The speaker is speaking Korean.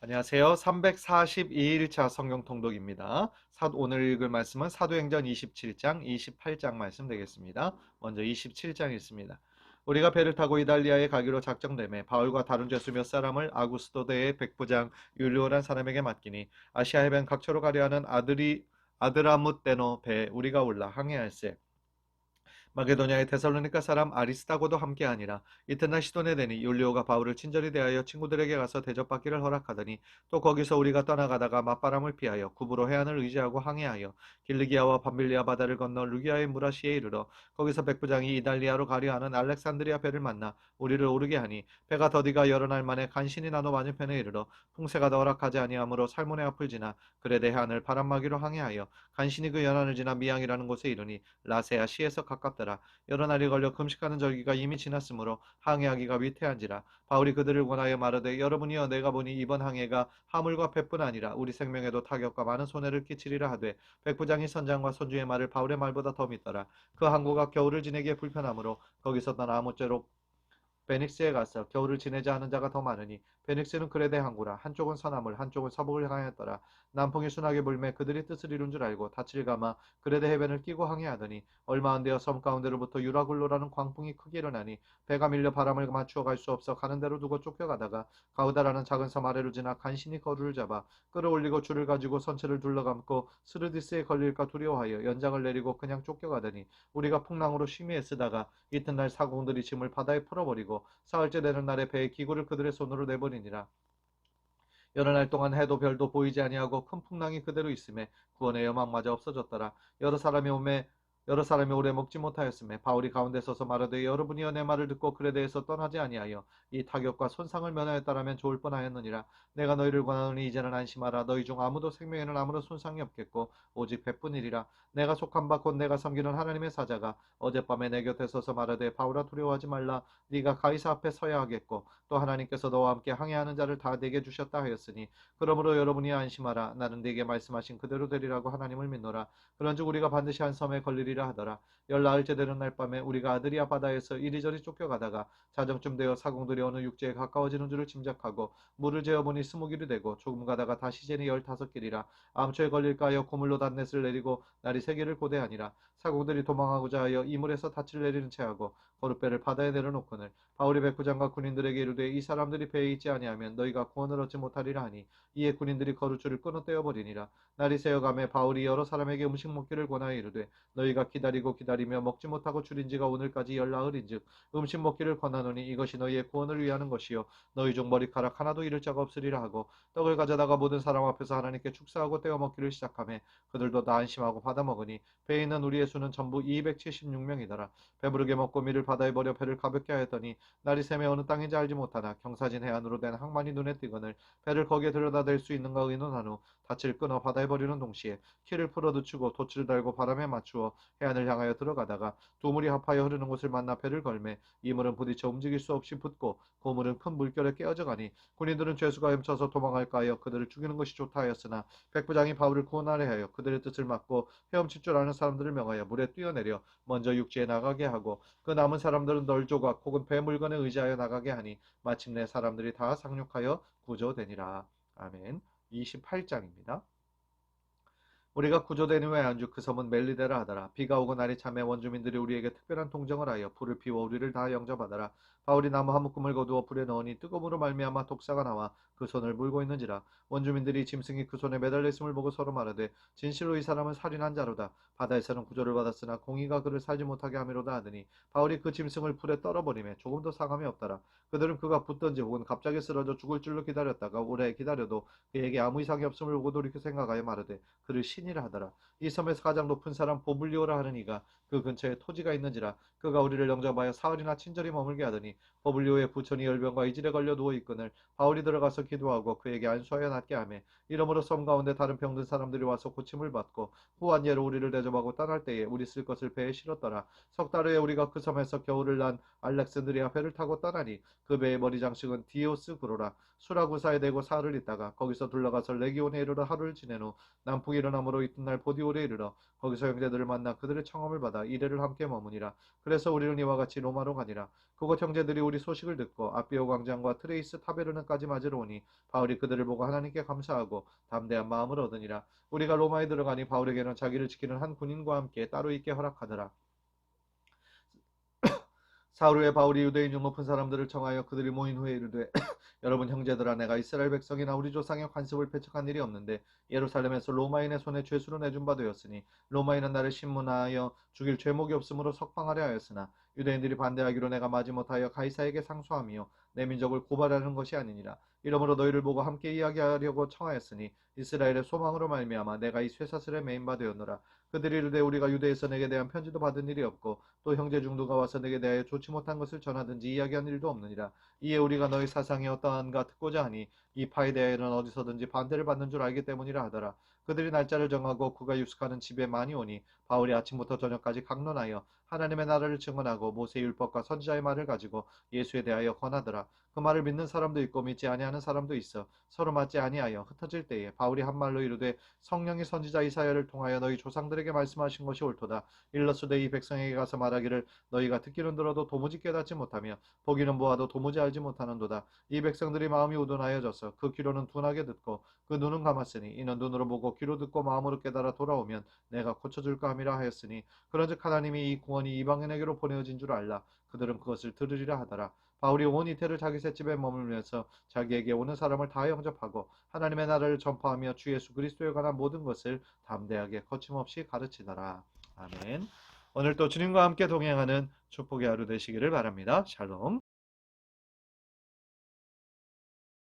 안녕하세요. 342일차 성경 통독입니다. 사- 오늘 읽을 말씀은 사도행전 27장, 28장 말씀 되겠습니다. 먼저 27장 읽습니다. 우리가 배를 타고 이달리아에 가기로 작정됨에 바울과 다른 죄수 몇 사람을 아구스토대의 백부장 율리오란 사람에게 맡기니 아시아 해변 각처로 가려 하는 아들이 아드라무떼노 배에 우리가 올라 항해할세. 마게도냐의 데살로니가 사람 아리스타고도 함께하니라. 이튿날 시돈에 되니 율리오가 바울을 친절히 대하여 친구들에게 가서 대접받기를 허락하더니 또 거기서 우리가 떠나가다가 맞바람을 피하여 구부로 해안을 의지하고 항해하여 길리기아와 밤빌리아 바다를 건너 루기아의 무라시에 이르러 거기서 백부장이 이달리아로 가려 하는 알렉산드리아 배를 만나 우리를 오르게 하니 배가 더디가 여러 날 만에 간신히 나눠 맞은편에 이르러 풍세가 더 허락하지 아니하므로 살몬의 앞을 지나 그레데 해안을 바람막이로 항해하여 간신히 그 연안을 지나 미양이라는 곳에 이르니 라세아 시에서 가깝더라. 여러 날이 걸려 금식하는 절기가 이미 지났으므로 항해하기가 위태한지라. 바울이 그들을 권하여 말하되 여러분이여 내가 보니 이번 항해가 하물과 배뿐 아니라 우리 생명에도 타격과 많은 손해를 끼치리라 하되 백부장이 선장과 손주의 말을 바울의 말보다 더 믿더라. 그 항구가 겨울을 지내기에 불편하므로 거기서 떠나 아무쪼록 베닉스에 가서 겨울을 지내자 하는 자가 더 많으니 베닉스는 그레데 항구라. 한쪽은 서남을 한쪽은 서북을 향하였더라. 남풍이 순하게 불매 그들이 뜻을 이룬 줄 알고 닻을 감아 그레데 해변을 끼고 항해하더니 얼마 안 되어 섬 가운데로부터 유라굴로라는 광풍이 크게 일어나니 배가 밀려 바람을 맞추어 갈 수 없어 가는 대로 두고 쫓겨가다가 가우다라는 작은 섬 아래로 지나 간신히 거루를 잡아 끌어올리고 줄을 가지고 선체를 둘러감고 스르디스에 걸릴까 두려워하여 연장을 내리고 그냥 쫓겨가더니 우리가 풍랑으로 심히 애쓰다가 이튿날 사공들이 짐을 바다에 풀어버리고 사흘째 되는 날에 배의 기구를 그들의 손으로 내버리니라. 여러 날 동안 해도 별도 보이지 아니하고 큰 풍랑이 그대로 있음에 구원의 여망마저 없어졌더라. 여러 사람이 오매 여러 사람이 오래 먹지 못하였음에 바울이 가운데 서서 말하되 여러분이여 내 말을 듣고 그에 대해서 떠나지 아니하여 이 타격과 손상을 면하였다라면 좋을 뻔하였느니라. 내가 너희를 권하노니 이제는 안심하라. 너희 중 아무도 생명에는 아무런 손상이 없겠고 오직 배뿐이리라. 내가 속한 바 곧 내가 섬기는 하나님의 사자가 어젯밤에 내 곁에 서서 말하되 바울아 두려워하지 말라. 네가 가이사 앞에 서야 하겠고 또 하나님께서 너와 함께 항해하는 자를 다 내게 주셨다 하였으니 그러므로 여러분이 안심하라. 나는 네게 말씀하신 그대로 되리라고 하나님을 믿노라. 그런즉 우리가 반드시 한 섬에 걸리리라 하더라. 열나흘째 되는 날 밤에 우리가 아드리아 바다에서 이리저리 쫓겨가다가 자정쯤 되어 사공들이 어느 육지에 가까워지는 줄을 짐작하고 물을 재어보니 스무 길이 되고 조금 가다가 다시 재니 열다섯 길이라 암초에 걸릴까 하여 고물로 단넷을 내리고 날이 세 개를 고대하니라 사공들이 도망하고자 하여 이물에서 닻을 내리는 채 하고 거룻배를 바다에 내려놓거늘 바울이 백부장과 군인들에게 이르되 이 사람들이 배에 있지 아니하면 너희가 구원을 얻지 못하리라 하니 이에 군인들이 거룻줄을 끊어 떼어버리니라 날이 새어감에 바울이 여러 사람에게 음식 먹기를 권하여 이르되 너희가 기다리고 기다리며 먹지 못하고 줄인 지가 오늘까지 열나흘인즉 음식 먹기를 권하노니 이것이 너희의 구원을 위하는 것이요. 너희 중 머리카락 하나도 잃을 자가 없으리라 하고 떡을 가져다가 모든 사람 앞에서 하나님께 축사하고 떼어 먹기를 시작하며 그들도 다 안심하고 받아 먹으니 배에 있는 우리의 수는 전부 276명이더라. 배부르게 먹고 밀을 바다에 버려 배를 가볍게 하였더니 날이 새매 어느 땅인지 알지 못하나 경사진 해안으로 된 항만이 눈에 띄거늘 배를 거기에 들여다댈 수 있는가 의논한 후 닻을 끊어 바다에 버리는 동시에 키를 풀어두추고 돛을 달고 바람에 맞추어 해안을 향하여 들어가다가 두 물이 합하여 흐르는 곳을 만나 배를 걸매 이 물은 부딪혀 움직일 수 없이 붙고 고물은 큰 물결에 깨어져 가니 군인들은 죄수가 헤엄쳐서 도망할까 하여 그들을 죽이는 것이 좋다 하였으나 백부장이 바울을 구원하려 하여 그들의 뜻을 막고 헤엄칠 줄 아는 사람들을 명하여 물에 뛰어내려 먼저 육지에 나가게 하고 그 남은 사람들은 널조각 혹은 배 물건에 의지하여 나가게 하니 마침내 사람들이 다 상륙하여 구조되니라. 아멘. 28장입니다. 우리가 구조된 후에 안주 그 섬은 멜리데라 하더라. 비가 오고 날이 참에 원주민들이 우리에게 특별한 동정을 하여 불을 피워 우리를 다 영접하더라. 바울이 나무 한 묶음을 거두어 불에 넣으니 뜨거움으로 말미암아 독사가 나와 그 손을 물고 있는지라. 원주민들이 짐승이 그 손에 매달려 있음을 보고 서로 말하되 진실로 이 사람은 살인한 자로다. 바다에서는 구조를 받았으나 공의가 그를 살지 못하게 함이로다 하더니 바울이 그 짐승을 불에 떨어버리매 조금도 상함이 없더라. 그들은 그가 붙든지 혹은 갑자기 쓰러져 죽을 줄로 기다렸다가 오래 기다려도 그에게 아무 이상이 없음을 보고 돌이켜 생각하여 말하되 그를 신이 라 하더라. 이 섬에서 가장 높은 사람 보블리오라 하는 이가 그 근처에 토지가 있는지라 그가 우리를 영접하여 사흘이나 친절히 머물게 하더니 버블리오의 부천이 열병과 이질에 걸려 누워 있거늘 바울이 들어가서 기도하고 그에게 안수하여 낫게 하며 이러므로 섬 가운데 다른 병든 사람들이 와서 고침을 받고 후한 예로 우리를 대접하고 떠날 때에 우리 쓸 것을 배에 실었더라 석 달 후에 우리가 그 섬에서 겨울을 난 알렉산드리아 배를 타고 떠나니 그 배의 머리 장식은 디오스 그로라 수라구사에 대고 사흘을 있다가 거기서 둘러가서 레기온에 이르러 하루를 지낸 후 남풍이 일어 남으로 이튿날 보디올에 이르러 거기서 형제들을 만나 그들의 청함을 받아 이래를 함께 머무니라 그래서 우리는 이와 같이 로마로 가니라 그곳 형제들이 우리 소식을 듣고 아비오 광장과 트레이스 타베르는까지 맞으러 오니 바울이 그들을 보고 하나님께 감사하고 담대한 마음을 얻으니라. 우리가 로마에 들어가니 바울에게는 자기를 지키는 한 군인과 함께 따로 있게 허락하더라. 사흘 후에 바울이 유대인 중 높은 사람들을 청하여 그들이 모인 후에 이르되 여러분 형제들아 내가 이스라엘 백성이나 우리 조상의 관습을 배척한 일이 없는데 예루살렘에서 로마인의 손에 죄수로 내준 바 되었으니 로마인은 나를 신문하여 죽일 죄목이 없으므로 석방하려 하였으나 유대인들이 반대하기로 내가 마지 못하여 가이사에게 상소하며 내 민족을 고발하는 것이 아니니라. 이러므로 너희를 보고 함께 이야기하려고 청하였으니 이스라엘의 소망으로 말미암아 내가 이 쇠사슬에 매인 바 되었노라. 그들이 이르되 우리가 유대에서 내게 대한 편지도 받은 일이 없고 또 형제 중 누가 와서 내게 대하여 좋지 못한 것을 전하든지 이야기한 일도 없느니라. 이에 우리가 너희 사상이 어떠한가 듣고자 하니 이 파에 대하여는 어디서든지 반대를 받는 줄 알기 때문이라 하더라. 그들이 날짜를 정하고 그가 유숙하는 집에 많이 오니 바울이 아침부터 저녁까지 강론하여 하나님의 나라를 증언하고 모세 율법과 선지자의 말을 가지고 예수에 대하여 권하더라. 그 말을 믿는 사람도 있고 믿지 아니하는 사람도 있어 서로 맞지 아니하여 흩어질 때에 바울이 한 말로 이르되 성령이 선지자 이사야를 통하여 너희 조상들에게 말씀하신 것이 옳도다. 일러스되 이 백성에게 가서 말하기를 너희가 듣기는 들어도 도무지 깨닫지 못하며 보기는 보아도 도무지 알지 못하는도다. 이 백성들이 마음이 우둔하여져서 그 귀로는 둔하게 듣고 그 눈은 감았으니 이는 눈으로 보고 귀로 듣고 마음으로 깨달아 돌아오면 내가 고쳐줄까 함이라 하였으니 그런즉 하나님이 이 구원 이 이방인에게로 보내어진 줄 알라 그들은 그것을 들으리라 하더라 바울이 온 이태를 자기 셋집에 머물면서 자기에게 오는 사람을 다 영접하고 하나님의 나라를 전파하며 주 예수 그리스도에 관한 모든 것을 담대하게 거침없이 가르치더라. 아멘. 오늘 또 주님과 함께 동행하는 축복의 하루 되시기를 바랍니다. 샬롬.